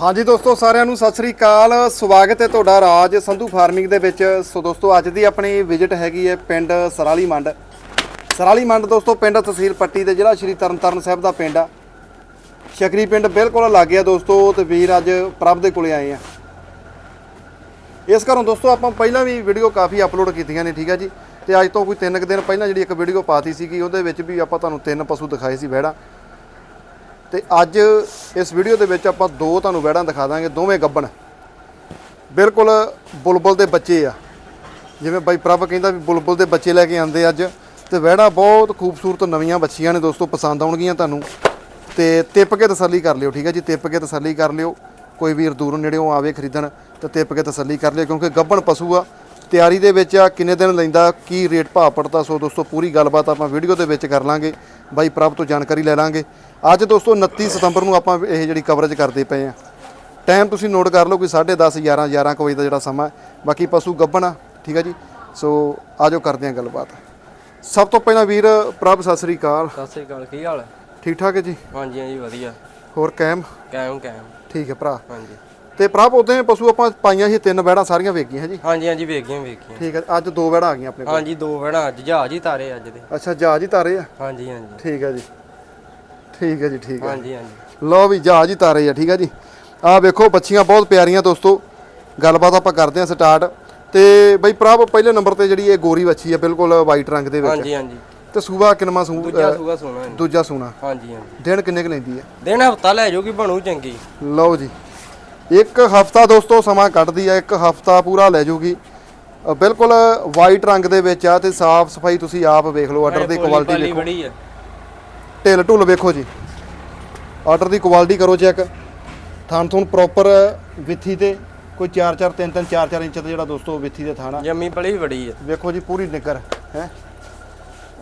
ਹਾਂਜੀ ਦੋਸਤੋ, ਸਾਰਿਆਂ ਨੂੰ ਸਤਿ ਸ੍ਰੀ ਅਕਾਲ। ਸਵਾਗਤ ਹੈ ਤੁਹਾਡਾ ਰਾਜ ਸੰਧੂ ਫਾਰਮਿੰਗ ਦੇ ਵਿੱਚ। ਸੋ ਦੋਸਤੋ, ਅੱਜ ਦੀ ਆਪਣੀ ਵਿਜ਼ਿਟ ਹੈਗੀ ਹੈ ਪਿੰਡ ਸਰਾਲੀ ਮੰਡ। ਸਰਾਲੀ ਮੰਡ ਦੋਸਤੋ, ਪਿੰਡ ਤਹਿਸੀਲ ਪੱਟੀ ਦੇ ਜ਼ਿਲ੍ਹਾ ਸ਼੍ਰੀ ਤਰਨਤਾਰਨ ਸਾਹਿਬ ਦਾ ਪਿੰਡ ਆ। ਸ਼ਕਰੀ ਪਿੰਡ ਬਿਲਕੁਲ ਲੱਗ ਗਿਆ ਦੋਸਤੋ, ਤੇ ਵੀਰ ਅੱਜ ਪ੍ਰਭ ਦੇ ਕੋਲੇ ਆਏ ਆ। ਇਸ ਘਰੋਂ ਦੋਸਤੋ, ਆਪਾਂ ਪਹਿਲਾਂ ਵੀ ਵੀਡੀਓ ਕਾਫੀ ਅਪਲੋਡ ਕੀਤੀਆਂ ਨੇ, ਠੀਕ ਹੈ ਜੀ? ਤੇ ਅੱਜ ਤੋਂ ਕੋਈ 3 ਦਿਨ ਪਹਿਲਾਂ ਜਿਹੜੀ ਇੱਕ ਵੀਡੀਓ ਪਾਤੀ ਸੀਗੀ, ਉਹਦੇ ਵਿੱਚ ਵੀ ਆਪਾਂ ਤੁਹਾਨੂੰ ਤਿੰਨ ਪਸ਼ੂ ਦਿਖਾਏ ਸੀ, ਵਹਿੜਾ। ਤੇ ਅੱਜ ਇਸ ਵੀਡੀਓ ਦੇ ਵਿੱਚ ਆਪਾਂ ਦੋ ਤੁਹਾਨੂੰ ਵਹਿੜਾਂ ਦਿਖਾ ਦਾਂਗੇ, ਦੋਵੇਂ ਗੱਬਣ। ਬਿਲਕੁਲ ਬੁਲਬੁਲ ਦੇ ਬੱਚੇ ਆ। ਜਿਵੇਂ ਬਾਈ ਪ੍ਰਭ ਕਹਿੰਦਾ ਵੀ ਬੁਲਬੁਲ ਦੇ ਬੱਚੇ ਲੈ ਕੇ ਆਂਦੇ ਅੱਜ। ਤੇ ਵਹਿੜਾ ਬਹੁਤ ਖੂਬਸੂਰਤ ਨਵੀਆਂ ਬੱਚੀਆਂ ਨੇ ਦੋਸਤੋ, ਪਸੰਦ ਆਉਣਗੀਆਂ ਤੁਹਾਨੂੰ। ਤੇ ਤਿੱਪ ਕੇ ਤਸੱਲੀ ਕਰ ਲਿਓ, ਠੀਕ ਹੈ ਜੀ? ਤਿੱਪ ਕੇ ਤਸੱਲੀ ਕਰ ਲਿਓ। ਕੋਈ ਵੀਰ ਦੂਰੋਂ ਨੇੜਿਓਂ ਆਵੇ ਖਰੀਦਣ, ਤਾਂ ਤਿੱਪ ਕੇ ਤਸੱਲੀ ਕਰ ਲਿਓ, ਕਿਉਂਕਿ ਗੱਬਣ ਪਸ਼ੂ ਆ। ਤਿਆਰੀ ਦੇ ਵਿੱਚ ਆ ਕਿੰਨੇ ਦਿਨ ਲੈਂਦਾ ਕੀ ਰੇਟ ਭਾਅ ਪੜਦਾ? ਸੋ ਦੋਸਤੋ ਪੂਰੀ ਗੱਲਬਾਤ ਆਪਾਂ ਵੀਡੀਓ ਦੇ ਵਿੱਚ ਕਰ ਲਾਂਗੇ। ਬਾਈ ਪ੍ਰਭ ਤੋਂ ਜਾਣਕਾਰੀ ਲੈ ਲਾਂਗੇ। ਅੱਜ ਦੋਸਤੋ 29 ਸਤੰਬਰ ਨੂੰ ਆਪਾਂ ਇਹ ਜਿਹੜੀ ਕਵਰੇਜ ਕਰਦੇ ਪਏ ਆ। ਟਾਈਮ ਤੁਸੀਂ ਨੋਟ ਕਰ ਲਓ ਕੋਈ 10:30 11 11 ਕੁ ਵਜੇ ਦਾ ਜਿਹੜਾ ਸਮਾਂ। ਬਾਕੀ ਪਸ਼ੂ ਗੱਭਣ ਆ ਠੀਕ ਹੈ ਜੀ? ਸੋ ਆਜੋ ਕਰਦੇ ਆ ਗੱਲਬਾਤ। ਸਭ ਤੋਂ ਪਹਿਲਾਂ ਵੀਰ ਪ੍ਰਭ ਸਤਿ ਸ੍ਰੀ ਅਕਾਲ। ਸਤਿ ਸ੍ਰੀ ਅਕਾਲ ਕੀ ਹਾਲ ਹੈ? ਠੀਕ ਠਾਕ ਹੈ ਜੀ? ਹਾਂਜੀ ਹਾਂਜੀ ਵਧੀਆ। ਹੋਰ ਕੈਮ? ਕਾਇਮ ਕਾਇਮ ਠੀਕ ਹੈ ਭਰਾ। ਹਾਂਜੀ। ਤੇ ਪ੍ਰਭ ਉਦੋਂ ਪਸ਼ੂ ਆਪਾਂ ਪਾਈਆਂ ਸੀ ਤਿੰਨ ਬੈੜਾਂ ਸਾਰੀਆਂ ਵੇਖੀਆਂ ਹੈ ਜੀ। ਹਾਂਜੀ ਹਾਂਜੀ ਵੇਖੀਆਂ ਵੇਖੀਆਂ। ਠੀਕ ਹੈ ਅੱਜ ਦੋ ਬੈੜਾਂ ਆ ਗਈਆਂ ਆਪਣੇ ਕੋਲ। ਹਾਂਜੀ ਦੋ ਵੜਾ ਅੱਜ ਜਹਾਜ਼ ਹੀ ਤਾਰੇ ਅੱਜ ਦੇ। ਅੱਛਾ ਜਹਾਜ਼ ਹੀ ਤਾਰੇ ਆ? ਹਾਂਜੀ ਹਾਂਜੀ। ਠੀਕ ਹੈ ਜੀ। ਠੀਕ ਹੈ ਜੀ ਠੀਕ ਹੈ। ਹਾਂਜੀ ਹਾਂਜੀ। ਲਓ ਵੀ ਜਹਾਜ਼ ਹੀ ਤਾਰੇ ਆ ਠੀਕ ਹੈ ਜੀ। ਆਹ ਵੇਖੋ ਬੱਚੀਆਂ ਬਹੁਤ ਪਿਆਰੀਆਂ ਦੋਸਤੋ। ਗੱਲਬਾਤ ਆਪਾਂ ਕਰਦੇ ਹਾਂ ਸਟਾਰਟ। ਤੇ ਬਈ ਪ੍ਰਭ ਪਹਿਲੇ ਨੰਬਰ ਤੇ ਜਿਹੜੀ ਇਹ ਗੋਰੀ ਬੱਚੀ ਆ ਬਿਲਕੁਲ ਵਾਈਟ ਰੰਗ ਦੇ ਵਿੱਚ। ਹਾਂਜੀ ਹਾਂਜੀ। ਤੇ ਸੂਬਾ ਕਿੰਨਵਾਂ ਸੂ ਦੂਜਾ ਸੂਗਾ ਸੋਣਾ ਹੈ ਦੂਜਾ ਸੂਣਾ। ਹਾਂਜੀ ਹਾਂਜੀ। ਦਿਨ ਕਿੰਨੇ ਕੁ ਲੈਂਦੀ ਹੈ? ਦਿਨ ਹਫਤਾ ਲੈ ਜਾਊਗੀ ਬਣੂ ਚੰਗੀ। ਲਓ ਜੀ। ਇੱਕ ਹਫਤਾ ਦੋਸਤੋ ਸਮਾਂ ਕੱਢਦੀ ਆ ਇੱਕ ਹਫਤਾ ਪੂਰਾ ਲੈ ਜਾਊਗੀ ਅ, ਬਿਲਕੁਲ ਵਾਈਟ ਰੰਗ ਦੇ ਵਿੱਚ ਆ ਤੇ ਸਾਫ਼ ਸਫ਼ਾਈ ਤੁਸੀਂ ਆਪ ਵੇਖ ਲਓ ਆਰਡਰ ਦੀ ਕੁਆਲਿਟੀ ਹੈ ਢਿੱਲ ਢੁੱਲ ਵੇਖੋ ਜੀ। ਆਰਡਰ ਦੀ ਕੁਆਲਿਟੀ ਕਰੋ ਚੈੱਕ ਥਣ ਥੁਣ ਪ੍ਰੋਪਰ ਵਿੱਥੀ ਤੇ ਕੋਈ 4 4 3 3 4 4 ਇੰਚ ਦਾ ਜਿਹੜਾ ਦੋਸਤੋ ਵਿੱਥੀ ਦੇ ਥਾਣਾ ਜੰਮੀ ਪਲੀ ਬੜੀ ਹੈ ਵੇਖੋ ਜੀ ਪੂਰੀ ਨਿੱਗਰ ਹੈ।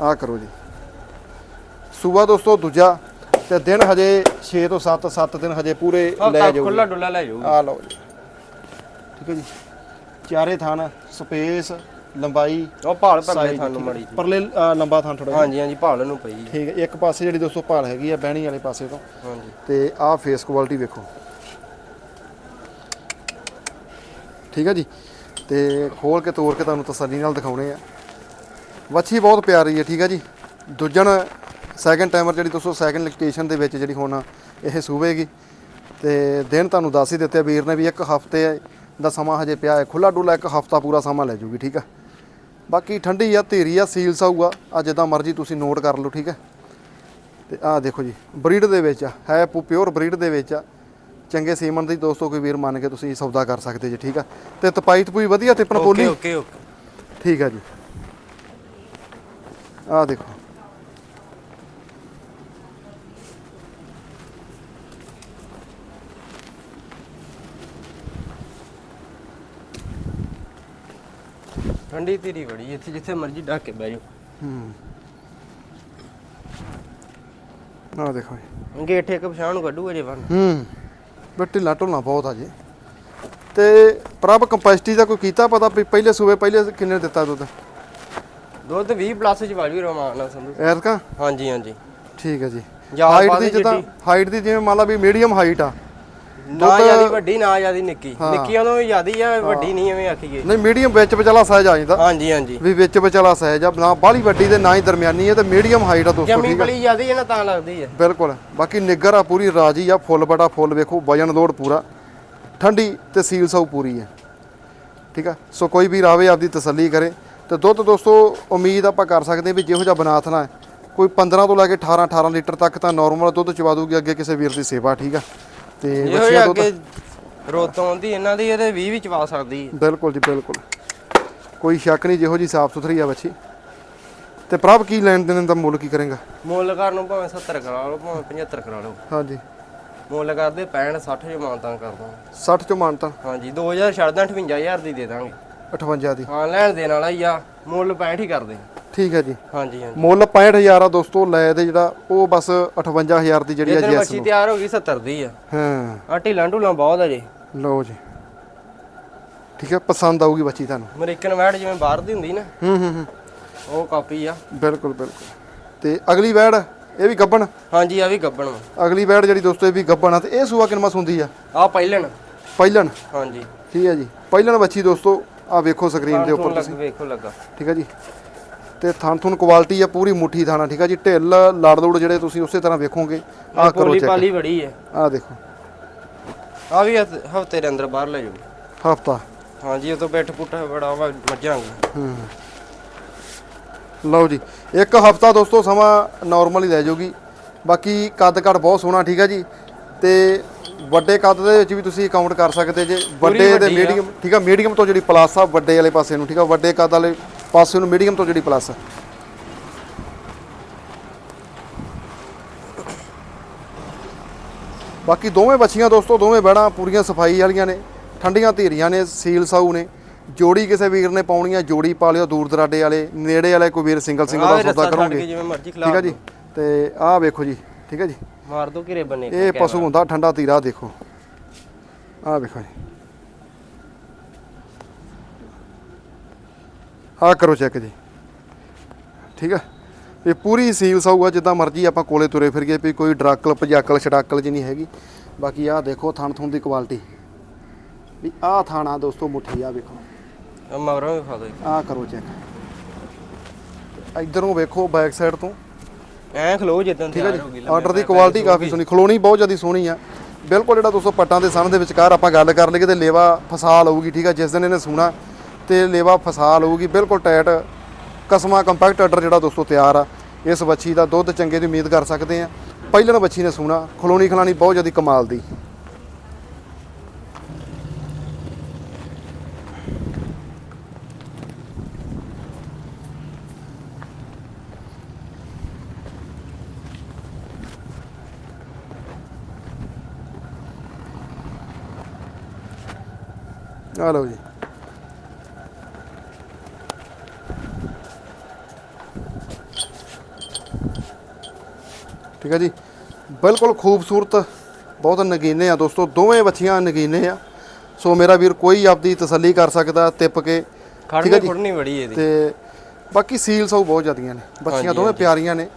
ਆਹ ਕਰੋ ਜੀ। ਸੂਬਾ ਦੋਸਤੋ ਦੂਜਾ। ਤੇ ਦਿਨ ਹਜੇ 6 ਤੋਂ 7 7 ਦਿਨ ਹਜੇ ਪੂਰੇ ਲੈ ਜਾਊਗੀ। ਖੁੱਲਾ ਡੁੱਲਾ ਲੈ ਜਾਊਗੀ। ਆ ਲਓ ਜੀ। ਠੀਕ ਹੈ ਜੀ। ਚਾਰੇ ਥਣ ਸਪੇਸ ਲੰਬਾਈ ਉਹ ਭਾਲ ਤੁਹਾਨੂੰ ਠੀਕ ਹੈ। ਮੜੀ ਪਰਲੇ ਲੰਬਾ ਥਣ ਥੋੜਾ ਹਾਂਜੀ ਹਾਂਜੀ ਭਾਲ ਨੂੰ ਪਈ। ਠੀਕ ਹੈ ਇੱਕ ਪਾਸੇ ਜਿਹੜੀ ਦੋਸਤੋ ਭਾਲ ਹੈਗੀ ਆ ਬਹਿਣੀ ਵਾਲੇ ਪਾਸੇ ਤੋਂ। ਹਾਂਜੀ। ਤੇ ਆਹ ਫੇਸ ਕੁਆਲਿਟੀ ਵੇਖੋ। ਠੀਕ ਹੈ ਜੀ। ਤੇ ਖੋਲ ਕੇ ਤੋੜ ਕੇ ਤੁਹਾਨੂੰ ਤਸੱਲੀ ਨਾਲ ਦਿਖਾਉਣੇ ਆ। ਵੱਛੀ ਬਹੁਤ ਪਿਆਰੀ ਹੈ ਠੀਕ ਹੈ ਜੀ। ਦੂਜਣ ਸੈਕੰਡ ਟਾਈਮਰ ਜਿਹੜੀ ਦੋਸਤੋ ਸੈਕੰਡ ਲਿਕਟੇਸ਼ਨ ਦੇ ਵਿੱਚ ਜਿਹੜੀ ਹੁਣ ਇਹ ਸੂਵੇਗੀ। ਤੇ ਦਿਨ ਤੁਹਾਨੂੰ ਦੱਸ ਹੀ ਦਿੱਤੇ ਆ ਵੀਰ ਨੇ ਵੀ ਇੱਕ ਹਫ਼ਤੇ ਦਾ ਸਮਾਂ ਹਜੇ ਪਿਆ ਹੈ। ਖੁੱਲਾ ਡੁੱਲਾ ਇੱਕ ਹਫਤਾ ਪੂਰਾ ਸਮਾਂ ਲੈ ਜੂਗੀ ਠੀਕ ਹੈ ਬਾਕੀ ਠੰਡੀ ਆ ਧੀਰੀ ਆ ਸੀਲ ਸਾਊਗਾ ਆ। ਜਿੱਦਾਂ ਮਰਜ਼ੀ ਤੁਸੀਂ ਨੋਟ ਕਰ ਲਓ ਠੀਕ ਹੈ ਤੇ ਆਹ ਦੇਖੋ ਜੀ ਬਰੀਡ ਦੇ ਵਿੱਚ ਆ ਹੈ ਪਿਓਰ ਬਰੀਡ ਦੇ ਵਿੱਚ ਆ। ਚੰਗੇ ਸੀਮਨ ਦੀ ਦੋਸਤੋ ਕੋਈ ਵੀਰ ਮੰਨ ਕੇ ਤੁਸੀਂ ਸੌਦਾ ਕਰ ਸਕਦੇ ਜੀ ਠੀਕ ਆ। ਤੇ ਤਪਾਈ ਤਪੂਈ ਵਧੀਆ ਤੇ ਓਕੇ ਪਣਪੋਲੀ ਓਕੇ ਓਕੇ ਠੀਕ ਆ ਜੀ। ਆਹ ਦੇਖੋ। ਠੰਡੀ ਧੀਰੀ ਬੜੀ ਇੱਥੇ ਜਿੱਥੇ ਮਰਜ਼ੀ ਢੱਕ ਕੇ ਬਹਿ ਜਾਓ। ਹੂੰ। ਆਹ ਦੇਖੋ ਜੀ। ਗੇਠੇ ਇੱਕ ਪਛਾਣ ਨੂੰ ਕੱਢੂਗਾ ਜੇ ਵਨ ਹੂੰ। ਬਟ ਢਿੱਲਾ ਢੁੱਲਾ ਬਹੁਤ ਆ ਜੀ। ਤੇ ਪ੍ਰਭ ਕੰਪੈਸਿਟੀ ਦਾ ਕੋਈ ਕੀਤਾ ਪਤਾ ਵੀ ਪਹਿਲੇ ਸੂਬੇ ਪਹਿਲੇ ਕਿੰਨੇ ਦਿੱਤਾ ਦੁੱਧ? ਦੁੱਧ 20 ਪਲੱਸ ਚ ਵਾਜੂ ਰਮਾਨ ਨਾਲ ਸੰਧੂ ਐਰਕਾ ਹਾਂਜੀ ਹਾਂਜੀ। ਠੀਕ ਹੈ ਜੀ। ਜਾਂ ਹਾਈਟ ਬਾਅਦ ਦੀ ਵਿੱਚ ਜਿੱਦਾਂ ਹਾਈਟ ਦੀ ਜਿਵੇਂ ਮੰਨ ਲਾ ਵੀ ਮੀਡੀਅਮ ਹਾਈਟ ਆ। ਨਾ ਜਿਆਦੀ ਵੱਡੀ ਨਾ ਜਿਆਦੀ ਨਿੱਕੀ। ਤੋਂ ਵੀ ਜਿਆਦੀ ਆ ਵੱਡੀ ਨਹੀਂ ਐਵੇਂ ਆਖੀਏ। ਨਹੀਂ ਮੀਡੀਅਮ ਵਿੱਚ ਵਿਚਾਲਾ ਸਾਈਜ਼ ਆ ਜਾਂਦਾ। ਹਾਂਜੀ ਹਾਂਜੀ। ਵੀ ਵਿੱਚ ਵਿਚਾਲਾ ਸਾਈਜ਼ ਆ ਨਾ ਬਾਹਲੀ ਵੱਡੀ ਤੇ ਨਾ ਹੀ ਦਰਮਿਆਨੀ ਹੈ ਤੇ ਮੀਡੀਅਮ ਹਾਈਟ ਆ ਦੋਸਤੋ ਜੰਮੀ ਠੀਕ ਆ? ਬੜੀ ਜਿਆਦੀ ਹੈ ਨਾ ਤਾਂ ਲੱਗਦੀ ਹੈ ਬਿਲਕੁਲ। ਬਾਕੀ ਨਿੱਗਰ ਆ ਪੂਰੀ ਰਾਜੀ ਆ ਫੁੱਲ ਬੜਾ ਫੁੱਲ ਵੇਖੋ ਵਜਨ ਲੋਡ ਪੂਰਾ। ਠੰਡੀ ਤੇ ਸੀਲ ਸਾਊ ਪੂਰੀ ਹੈ ਠੀਕ ਆ? ਸੋ ਕੋਈ ਵੀ ਰਾਵੇ ਆਪਦੀ ਤਸੱਲੀ ਕਰੇ। ਤੇ ਦੁੱਧ ਦੋਸਤੋ ਉਮੀਦ ਆਪਾਂ ਕਰ ਸਕਦੇ ਵੀ ਜਿਹੋ ਜਿਹਾ ਬਨਾਥਨਾ ਕੋਈ 15 ਤੋਂ ਲੈ ਕੇ 18 18 ਲੀਟਰ ਤੱਕ ਤਾਂ ਨਾਰਮਲ ਦੁੱਧ ਚਵਾ ਦੂਗੀ ਅੱਗੇ ਕਿਸੇ ਵੀਰ ਦੀ ਸੇਵਾ ਠੀਕ ਆ? ਤੇ ਇਹੋ ਬੱਚਿਆਂ ਅੱਗੇ ਰੋਤੋਂ ਆਉਂਦੀ ਇਹਨਾਂ ਦੀ ਇਹਦੇ 20 ਵੀ ਚਵਾ ਸਕਦੀ ਹੈ ਬਿਲਕੁਲ ਜੀ ਬਿਲਕੁਲ। ਕੋਈ ਸ਼ੱਕ ਨਹੀਂ ਜਿਹੋ ਜੀ ਸਾਫ਼ ਸੁਥਰੀ ਆ ਬੱਚੀ ਤੇ ਪ੍ਰਭ ਕੀ ਲੈਣ ਦੇਣ ਦਾ ਮੁੱਲ ਕੀ ਕਰੇਗਾ? ਮੁੱਲ ਕਰ ਨੂੰ ਭਾਵੇਂ 70 ਕਰਾ ਲਓ ਭਾਵੇਂ 75 ਕਰਾ ਲਓ। ਹਾਂਜੀ। ਮੁੱਲ ਕਰਦੇ 65 60 ਜੋ ਮਾਨਤਾਂ ਕਰਦਾ। 60 ਚੋਂ ਮਾਨਤਾ। ਹਾਂਜੀ 2000 ਛੱਡਦਾ 58000 ਦੀ ਦੇ ਦਾਂਗੇ। 58 ਦੀ। ਹਾਂ ਲੈਣ ਦੇਣ ਵਾਲਾ ਹੀ ਆ ਮੁੱਲ 65 ਹੀ ਕਰਦੇ। ਠੀਕ ਹੈ ਜੀ। ਹਾਂਜੀ ਹਾਂਜੀ। ਮੁੱਲ 65000 ਆ ਦੋਸਤੋ ਲੈ ਤੇ ਜਿਹੜਾ ਉਹ ਬਸ 58000 ਦੀ ਜਿਹੜੀ ਆ ਜੈਸ ਮੱਛੀ ਤਿਆਰ ਹੋ ਗਈ 70 ਦੀ ਆ। ਹਾਂ। ਆ ਢੀਲਾਂ ਢੂਲਾਂ ਬਹੁਤ ਆ ਜੀ। ਲਓ ਜੀ। ਠੀਕ ਹੈ ਪਸੰਦ ਆਊਗੀ ਬੱਚੀ ਤੁਹਾਨੂੰ। ਅਮਰੀਕਨ ਵੈਟ ਜਿਵੇਂ ਬਾਹਰ ਦੀ ਹੁੰਦੀ ਨਾ ਹੂੰ ਹੂੰ ਹੂੰ। ਉਹ ਕਾਪੀ ਆ। ਬਿਲਕੁਲ ਬਿਲਕੁਲ। ਤੇ ਅਗਲੀ ਵੈੜ ਇਹ ਵੀ ਗੱਬਣ? ਹਾਂਜੀ ਆ ਵੀ ਗੱਬਣ ਅਗਲੀ ਬੈੜ ਜਿਹੜੀ ਦੋਸਤੋ ਇਹ ਵੀ ਗੱਬਣ ਆ। ਤੇ ਇਹ ਸੂਆ ਕਿੰਨਾ ਹੁੰਦੀ ਆ? ਆ ਪਹਿਲਣ ਪਹਿਲਣ ਹਾਂਜੀ। ਠੀਕ ਹੈ ਜੀ। ਪਹਿਲਣ ਬੱਚੀ ਦੋਸਤੋ ਆ ਵੇਖੋ ਸਕਰੀਨ ਦੇ ਉੱਪਰ ਲੱਗ ਵੇਖੋ ਲੱਗਾ। ਠੀਕ ਹੈ ਜੀ। ਤੇ ਥਣ ਥੁਣ ਕੁਆਲਿਟੀ ਆ ਪੂਰੀ ਮੁੱਠੀ ਥਾਣਾ ਠੀਕ ਹੈ ਜੀ? ਢਿੱਲ ਲੜ ਲੋੜ ਜਿਹੜੇ ਤੁਸੀਂ ਉਸੇ ਤਰ੍ਹਾਂ ਵੇਖੋਗੇ ਆ ਕਰੋ ਪੋਲੀ ਚੈੱਕ ਪਾਲੀ ਬੜੀ ਹੈ ਆ ਦੇਖੋ। ਆ ਵੀ ਹਫ਼ਤੇ ਦੇ ਅੰਦਰ ਬਾਹਰ ਲੈ ਜਾਓ ਹਫਤਾ। ਹਾਂਜੀ ਉਹ ਤੋਂ ਬੈਠ ਪੁੱਟਾ ਬੜਾ ਵਾ ਮੱਝਾਂ। ਲਓ ਜੀ ਇੱਕ ਹਫਤਾ ਦੋਸਤੋ ਸਮਾਂ ਨਾਰਮਲ ਹੀ ਲੈ ਜਾਊਗੀ। ਬਾਕੀ ਕੱਦ ਕੱਦ ਬਹੁਤ ਸੋਹਣਾ ਠੀਕ ਹੈ ਜੀ? ਤੇ ਵੱਡੇ ਕੱਦ ਦੇ ਵਿੱਚ ਵੀ ਤੁਸੀਂ ਕਾਊਂਟ ਕਰ ਸਕਦੇ ਜੇ। ਵੱਡੇ ਤੇ ਵੱਡੀ ਆ। ਮੀਡੀਅਮ ਠੀਕ ਆ ਮੀਡੀਅਮ ਤੋਂ ਜਿਹੜੀ ਪਲੱਸ ਆ ਵੱਡੇ ਵਾਲੇ ਪਾਸੇ ਨੂੰ ਠੀਕ ਆ? ਵੱਡੇ ਕੱਦ ਵਾਲੇ ਪਾਸੇ ਨੂੰ ਮੀਡੀਅਮ ਤੋਂ ਜਿਹੜੀ ਪਲੱਸ ਬਾਕੀ ਦੋਵੇਂ ਬੱਚੀਆਂ ਦੋਸਤੋ ਦੋਵੇਂ ਬੈੜਾਂ ਪੂਰੀਆਂ ਸਫ਼ਾਈ ਵਾਲੀਆਂ ਨੇ ਠੰਡੀਆਂ ਧੀਰੀਆਂ ਨੇ ਸੀਲ ਸਾਊ ਨੇ। ਜੋੜੀ ਕਿਸੇ ਵੀਰ ਨੇ ਪਾਉਣੀ ਆ ਜੋੜੀ ਪਾ ਲਿਓ ਦੂਰ ਦਰਾਡੇ ਵਾਲੇ ਨੇੜੇ ਵਾਲੇ ਕੋਈ ਵੀਰ ਸਿੰਗਲ ਸਿੰਗਲ ਦਾ ਸੌਦਾ ਕਰੋਗੇ ਠੀਕ ਆ ਖਿਲਾ ਜੀ? ਤੇ ਆਹ ਵੇਖੋ ਜੀ ਠੀਕ ਆ ਜੀ? ਮਾਰ ਦੋ ਘਿਰੇ ਬੰਨੇ ਇਹ ਪਸ਼ੂ ਹੁੰਦਾ ਠੰਡਾ ਧੀਰਾ ਦੇਖੋ। ਆਹ ਵੇਖੋ ਜੀ। ਆਹ ਕਰੋ ਚੈੱਕ ਜੀ। ਠੀਕ ਆ? ਇਹ ਪੂਰੀ ਸੀਲ ਸਾਊਗਾ ਜਿੱਦਾਂ ਮਰਜ਼ੀ ਆਪਾਂ ਕੋਲੇ ਤੁਰੇ ਫਿਰੀਏ ਵੀ ਕੋਈ ਡਰਾਕਲ ਪਜਾਕਲ ਛਡਾਕਲ ਜੀ ਨਹੀਂ ਹੈਗੀ। ਬਾਕੀ ਆਹ ਦੇਖੋ ਥਣ ਥੁਣ ਦੀ ਕੁਆਲਿਟੀ ਵੀ ਆਹ ਥਾਣਾ ਦੋਸਤੋ ਮੁੱਠੀ ਆ ਵੇਖੋ। ਮਗਰੋਂ ਵੀ ਖਾ ਦੋ ਆਹ ਕਰੋ ਚੈੱਕ ਇਧਰੋਂ ਵੇਖੋ ਬੈਕ ਸਾਈਡ ਤੋਂ। ਐ ਖਲੋ ਜਿੱਦਾਂ ਠੀਕ ਹੈ ਤਿਆਰ ਹੋ ਗਈ। ਜੀ ਆਰਡਰ ਦੀ ਕੁਆਲਿਟੀ ਕਾਫੀ ਸੋਹਣੀ। ਖਲੋਣੀ ਬਹੁਤ ਜ਼ਿਆਦਾ ਸੋਹਣੀ ਆ। ਬਿਲਕੁਲ ਜਿਹੜਾ ਦੋਸਤੋ ਪੱਟਾਂ ਦੇ ਸਣ ਦੇ ਵਿਚਕਾਰ ਆਪਾਂ ਗੱਲ ਕਰ ਲਈਏ ਤੇ ਲੇਵਾ ਫਸਾ ਲਊਗੀ ਠੀਕ ਆ? ਜਿਸ ਦਿਨ ਇਹਨੇ ਸੂਣਾ ਤੇ ਲੇਵਾ ਫਸਾ ਲਊਗੀ ਬਿਲਕੁਲ ਟਾਈਟ ਕਸਮਾ ਕੰਪੈਕਟ ਆਰਡਰ ਜਿਹੜਾ ਦੋਸਤੋ ਤਿਆਰ ਆ। ਇਸ ਬੱਚੀ ਦਾ ਦੁੱਧ ਚੰਗੇ ਦੀ ਉਮੀਦ ਕਰ ਸਕਦੇ ਆ। ਪਹਿਲਾਂ ਬੱਚੀ ਨੇ ਸੂਣਾ, ਖਲੋਣੀ ਖਲਾਣੀ ਬਹੁਤ ਜ਼ਿਆਦਾ ਕਮਾਲ ਦੀ। ਆ ਲਓ ਜੀ। ਠੀਕ ਹੈ ਜੀ। ਬਿਲਕੁਲ ਖੂਬਸੂਰਤ ਬਹੁਤ ਨਗੀਨੇ ਆ ਦੋਸਤੋ ਦੋਵੇਂ ਬੱਚੀਆਂ ਨਗੀਨੇ ਆ। ਸੋ ਮੇਰਾ ਵੀਰ ਕੋਈ ਆਪਦੀ ਤਸੱਲੀ ਕਰ ਸਕਦਾ ਤਿੱਪ ਕੇ। ਖੜਨੀ ਖੁੜਨੀ ਬੜੀ ਇਹਦੀ। ਤੇ ਬਾਕੀ ਸੀਲ ਸਭ ਬਹੁਤ ਜ਼ਿਆਦੀਆਂ ਨੇ। ਬੱਚੀਆਂ ਦੋਵੇਂ ਪਿਆਰੀਆਂ ਨੇ।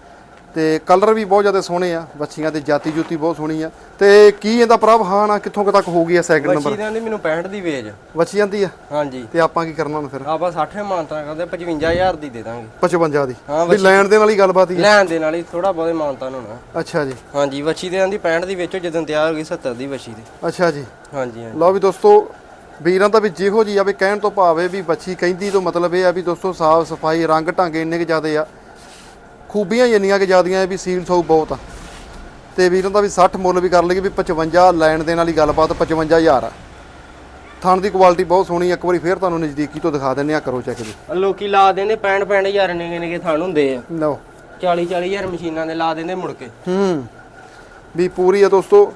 ਤੇ ਕਲਰ ਵੀ ਬਹੁਤ ਜ਼ਿਆਦਾ ਸੋਹਣੇ ਆ ਬੱਚੀਆਂ ਦੀ ਜਾਤੀ ਜੁਤੀ ਬਹੁਤ ਸੋਹਣੀ ਆ। ਤੇ ਕੀ ਇਹਦਾ ਪ੍ਰਭ? ਹਾਂ ਨਾ ਕਿੱਥੋਂ ਕੁ ਤੱਕ ਹੋ ਗਈ ਆ ਸੈਕਿੰਡ ਨੰਬਰ ਦੇ ਆਂਦੀ ਮੈਨੂੰ 65 ਦੀ ਵੇਚ। ਬੱਚੀ ਜਾਂਦੀ ਆ? ਹਾਂਜੀ। ਤੇ ਆਪਾਂ ਕੀ ਕਰਨਾ ਹੁਣ ਫਿਰ? ਆਪਾਂ 60 ਮਾਨਤਾ ਕਰਦੇ 55000 ਦੀ ਦੇ ਦਾਂਗੇ। 55 ਦੀ? ਵੀ ਲੈਣ ਦੇ ਵਾਲੀ ਗੱਲਬਾਤ ਹੀ ਆ। ਲੈਣ ਦੇ ਨਾਲ ਹੀ ਥੋੜਾ ਬਹੁਤੇ ਮਾਨਤਾ ਹੋਣਾ ਅੱਛਾ ਜੀ। ਹਾਂਜੀ ਬੱਚੀ ਦੇ ਆਂਦੀ 65 ਦੀ ਵੇਚੋ ਜਦੋਂ ਤਿਆਰ ਹੋ ਗਈ 70 ਦੀ ਬੱਚੀ ਦੀ। ਅੱਛਾ ਜੀ। ਹਾਂਜੀ ਹਾਂਜੀ। ਲਓ ਵੀ ਦੋਸਤੋ ਵੀਰਾਂ ਦਾ ਵੀ ਜਿਹੋ ਜੀ ਆ ਵੀ ਕਹਿਣ ਤੋਂ ਭਾਵੇਂ ਵੀ ਬੱਚੀ ਕਹਿੰਦੀ ਤੋਂ ਮਤਲਬ ਇਹ ਆ ਵੀ ਦੋਸਤੋ ਸਾਫ਼ ਸਫ਼ਾਈ ਰੰਗ ਢੰਗ ਇੰਨੇ ਕਿ ਜ਼ਿਆਦੇ ਆ। ਖੂਬੀਆਂ ਹੀ ਇੰਨੀਆਂ ਕਿ ਜ਼ਿਆਦੀਆਂ ਵੀ ਸੀਲ ਸੌ ਬਹੁਤ ਆ। ਤੇ ਵੀਰਾਂ ਦਾ ਵੀ 60 ਮੁੱਲ ਵੀ ਕਰ ਲਈਏ ਵੀ 55 ਲੈਣ ਦੇਣ ਵਾਲੀ ਗੱਲਬਾਤ 55000 ਆ। ਥਣ ਦੀ ਕੁਆਲਿਟੀ ਬਹੁਤ ਸੋਹਣੀ ਇੱਕ ਵਾਰੀ ਫੇਰ ਤੁਹਾਨੂੰ ਨਜ਼ਦੀਕੀ ਤੋਂ ਦਿਖਾ ਦਿੰਨੇ ਆ ਕਰੋ ਚੈੱਕ ਜੀ। ਲੋਕੀ ਲਾ ਦਿੰਦੇ 65 65000 ਨਿਗੇ ਨਿਗੇ ਥਣ ਹੁੰਦੇ ਆ। ਲਓ। 40 40000 ਮਸ਼ੀਨਾਂ ਦੇ ਲਾ ਦਿੰਦੇ ਮੁੜ ਕੇ। ਹੂੰ। ਵੀ ਪੂਰੀ ਆ ਦੋਸਤੋ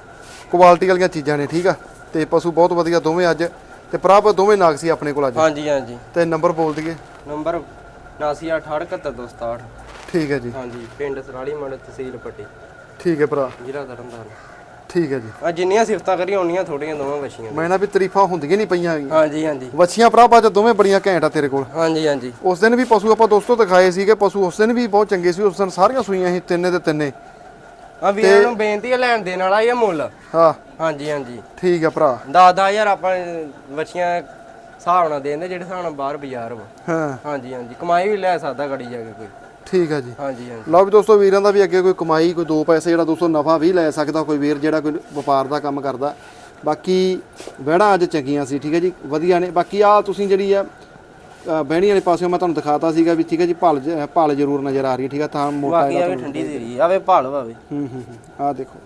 ਕੁਆਲਿਟੀ ਵਾਲੀਆਂ ਚੀਜ਼ਾਂ ਨੇ ਠੀਕ ਆ? ਤੇ ਪਸ਼ੂ ਬਹੁਤ ਵਧੀਆ ਦੋਵੇਂ ਅੱਜ ਤੇ ਪ੍ਰਾਪ ਦੋਵੇਂ ਨਾਗ ਸੀ ਆਪਣੇ ਕੋਲ ਅੱਜ। ਹਾਂਜੀ ਹਾਂਜੀ। ਤੇ ਨੰਬਰ ਬੋਲ ਦਈਏ। ਨੰਬਰ 79687127 ਠੀਕ ਹੈ ਜੀ। ਹਾਂਜੀ ਪਿੰਡ ਸਰਾਲੀ ਮੰਡ ਤਹਿਸੀਲ ਪੱਟੀ। ਠੀਕ ਹੈ ਭਰਾ। ਜ਼ਿਲ੍ਹਾ ਤਰਨਤਾਰਨ। ਠੀਕ ਹੈ ਜੀ। ਆ ਜਿੰਨੀਆਂ ਸਿਫਤਾਂ ਕਰੀ ਉਹਨੀਆਂ ਥੋੜੀਆਂ ਦੋਵਾਂ ਬੱਚੀਆਂ ਮੈਂ ਨਾ ਵੀ ਤਾਰੀਫਾਂ ਹੁੰਦੀਆਂ ਨਹੀਂ ਪਈਆਂ ਹੈਗੀਆਂ। ਹਾਂਜੀ ਹਾਂਜੀ। ਵੱਛੀਆਂ ਭਰਾ ਬਾਜ ਦੋਵੇਂ ਬੜੀਆਂ ਘੈਂਟ ਆ ਤੇਰੇ ਕੋਲ। ਹਾਂਜੀ ਹਾਂਜੀ। ਉਸ ਦਿਨ ਵੀ ਪਸ਼ੂ ਆਪਾਂ ਦੋਸਤੋ ਦਿਖਾਏ ਸੀਗੇ ਪਸ਼ੂ ਉਸ ਦਿਨ ਵੀ ਬਹੁਤ ਚੰਗੇ ਸੀ ਉਸ ਦਿਨ ਸਾਰੀਆਂ ਸੂਈਆਂ ਸੀ ਤਿੰਨੇ ਦੇ ਤਿੰਨੇ। ਆ ਵੀਰਾਂ ਨੂੰ ਬੇਨਤੀ ਹੈ ਲੈਣ ਦੇਣ ਵਾਲਾ ਹੀ ਆ ਮੁੱਲ। ਹਾਂ। ਹਾਂਜੀ ਹਾਂਜੀ। ਠੀਕ ਹੈ ਭਰਾ। 10000 ਆਪਾਂ ਬੱਚੀਆਂ ਹਿਸਾਬ ਨਾਲ ਦੇਂਦੇ ਜਿਹੜੇ ਹਿਸਾਬ ਨਾਲ ਬਾਹਰ ਬਾਜ਼ਾਰ ਵਾ। ਹਾਂ। ਹਾਂਜੀ ਹਾਂਜੀ। ਕਮਾਈ ਵੀ ਲੈ ਸਕਦਾ ਗੜੀ ਜਾ ਕੇ ਕੋਈ। ਠੀਕ ਹੈ ਜੀ। ਹਾਂਜੀ ਹਾਂਜੀ। ਲਓ ਵੀ ਦੋਸਤੋ ਵੀਰਾਂ ਦਾ ਵੀ ਅੱਗੇ ਕੋਈ ਕਮਾਈ ਕੋਈ ਦੋ ਪੈਸੇ ਜਿਹੜਾ ਦੋਸਤੋ ਨਫਾ ਵੀ ਲੈ ਸਕਦਾ ਕੋਈ ਵੀਰ ਜਿਹੜਾ ਕੋਈ ਵਪਾਰ ਦਾ ਕੰਮ ਕਰਦਾ। ਬਾਕੀ ਵਹਿੜਾਂ ਅੱਜ ਚੰਗੀਆਂ ਸੀ ਠੀਕ ਹੈ ਜੀ ਵਧੀਆ ਨੇ। ਬਾਕੀ ਆ ਤੁਸੀਂ ਜਿਹੜੀ ਆ ਬਹਿਣੀ ਵਾਲੇ ਪਾਸਿਓਂ ਮੈਂ ਤੁਹਾਨੂੰ ਦਿਖਾਤਾ ਸੀਗਾ ਵੀ ਠੀਕ ਹੈ ਜੀ ਭਲ ਭਲ ਜ਼ਰੂਰ ਨਜ਼ਰ ਆ ਰਹੀ ਹੈ ਠੀਕ ਹੈ ਤਾਂ ਮੋਟਾ ਬਾਕੀ ਆਵੇ ਠੰਡੀ ਦੀ ਰਹੀ ਆਵੇ ਭਾਲ ਵਾਵੇ ਹੂੰ ਹੂੰ ਆ ਦੇਖੋ।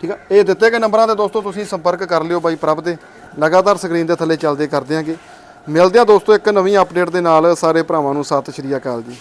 ਠੀਕ ਆ ਇਹ ਦਿੱਤੇ ਗਏ ਨੰਬਰਾਂ ਤੇ ਦੋਸਤੋ ਤੁਸੀਂ ਸੰਪਰਕ ਕਰ ਲਿਓ ਬਾਈ ਪ੍ਰਭ ਦੇ। ਲਗਾਤਾਰ ਸਕਰੀਨ ਦੇ ਥੱਲੇ ਚੱਲਦੇ ਕਰ ਦਿਆਂਗੇ ਮਿਲਦੇ ਆ ਦੋਸਤੋ ਇੱਕ ਨਵੀਂ ਅਪਡੇਟ ਦੇ ਨਾਲ ਸਾਰੇ ਭਰਾਵਾਂ ਨੂੰ ਸਤਿ ਸ਼੍ਰੀ ਅਕਾਲ ਜੀ।